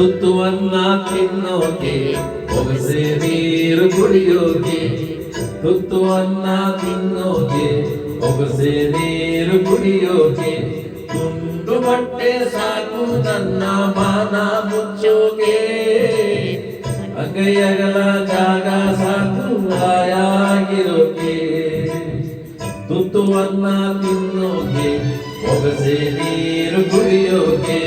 ತುತ್ತುವನ್ನ ತಿನ್ನೋಕೆ ಒಗಸೆ ನೀರು ಕುಡಿಯೋಕೆ ತುತ್ತುವನ್ನ ತಿನ್ನೋಕೆ ಒಗಸೆ ನೀರು ಕುಡಿಯೋಕೆ ತುಂಡು ಬಟ್ಟೆ ಸಾಕು ನನ್ನ ಮಾನ ಮುಚ್ಚೋಕೆ ಅಂಗೈಯಗಳ ಜಾಗ ಸಾಕು ಆಯಾಗಿರೋಕೆ ತುತ್ತುವನ್ನ ತಿನ್ನೋಕೆ ಒಗಸೆ ನೀರು ಕುಡಿಯೋಕೆ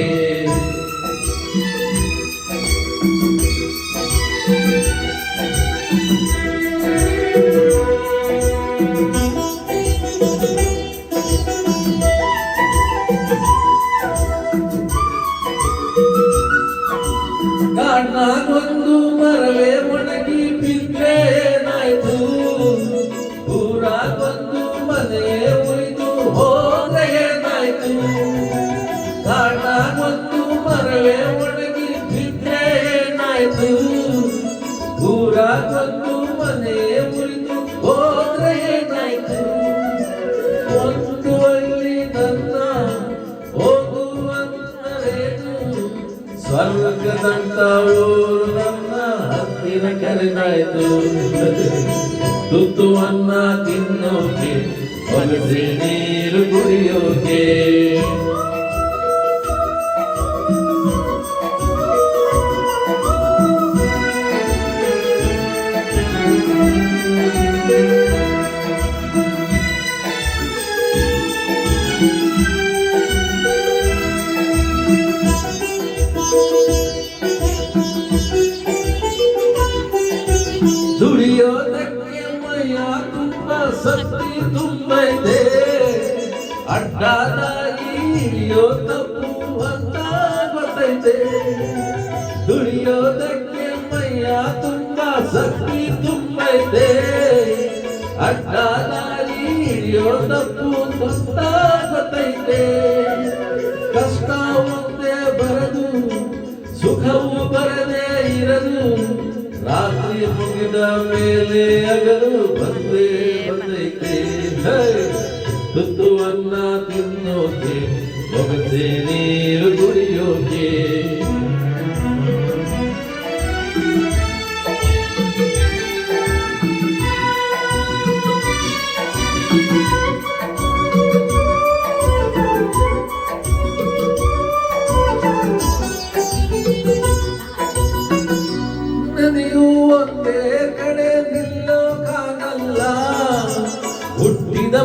ಕಾಡ್ನಾಗೊಂದು ಮರವೇ ಒಣಗಿ ಬಿದ್ರೆ ಏನಾಯ್ತು ಊರಾಗೊಂದು ಮನೆಯೇ ಉಳಿದು ಹೋದ್ರೆ ಏನಾಯ್ತು ಕಾಡ್ನಾಗೊಂದು ಮರವೇ ಒಣಗಿ ಬಿದ್ರೆ ಏನಾಯ್ತು ಊರಾಗೊಂದು ಮನೆಯೇ ಉಳಿದು ಹೋದ್ರೆ ಏನಾಯ್ತು ಊರು ನನ್ನ ಹತ್ತಿರ ಕರೆದಾಯ್ತು. ತುತ್ತುವನ್ನ ತಿನ್ನೋಕೆ ನೀರು ಕುಡಿಯೋಕೆ. ತುಂಬ ಶಕ್ತಿ ತುಂಬ ಇದೆ ಅಡ್ಡಾದಾಗಿ ಹಿಡಿಯೋ ತಪ್ಪು ಅಂತ ಗೊತ್ತೈತೆ. ದುಡಿಯೋದಕ್ಕೆ ಮೈಯ ತುಂಬ ಶಕ್ತಿ ತುಂಬ ಇದೆ ಅಡ್ಡಾದಾಗಿ ಹಿಡಿಯೋ ತಪ್ಪು ಅಂತ ಗೊತ್ತೈತೆ. ಕಷ್ಟ ಒಂದೇ ಬರದು, ಸುಖವೂ ಬರದೇ ಇರದು. ರಾತ್ರಿ ಮುಗಿದ ಮೇಲೆ ಅಗಲು ಬಂದೇ ಬಂದೈತೆ ಹೇ! ತುತ್ತುವನ್ನ ತಿನ್ನೋಕೆ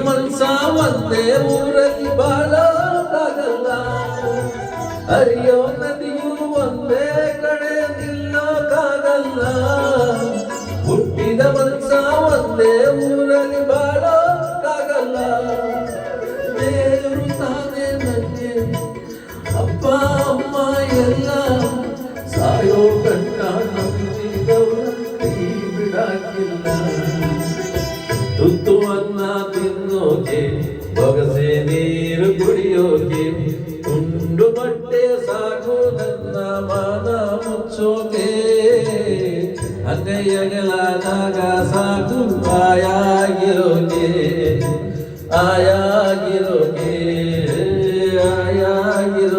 ಮನ್ಸ ಒಂದೇ ಊರಲ್ಲಿ ಬಾಳೋಕಾಗಲ್ಲ ಅರಿಯೋ ನದಿಯು ಒಂದೇ ಕಡೆ ನಿಲ್ಲೋಕಾಗಲ್ಲ. ಹುಟ್ಟಿದ ಮನ್ಸ ಒಂದೇ ಊರಲ್ಲಿ ಬಾಳೋಕಾಗಲ್ಲ. ದೇವರು ತಾನೇ ನನಗೆ ಅಪ್ಪ, ಅಮ್ಮ, ಎಲ್ಲ. ಸಾಯೋ ಗಂಟ ನಂಬಿದವರೇ ಬಿಡಾಕಿಲ್ಲ. ఉండుబట్టే సాగుదన్న మానముచ్చోకే ಅನ್ನೆಯಗಳಾದಾಗ ಸಾಕು ಆಯಾಗಿರೋಗೆ ಆಯಾಗಿರೋಗೆ ಆಯಾಗಿರೋ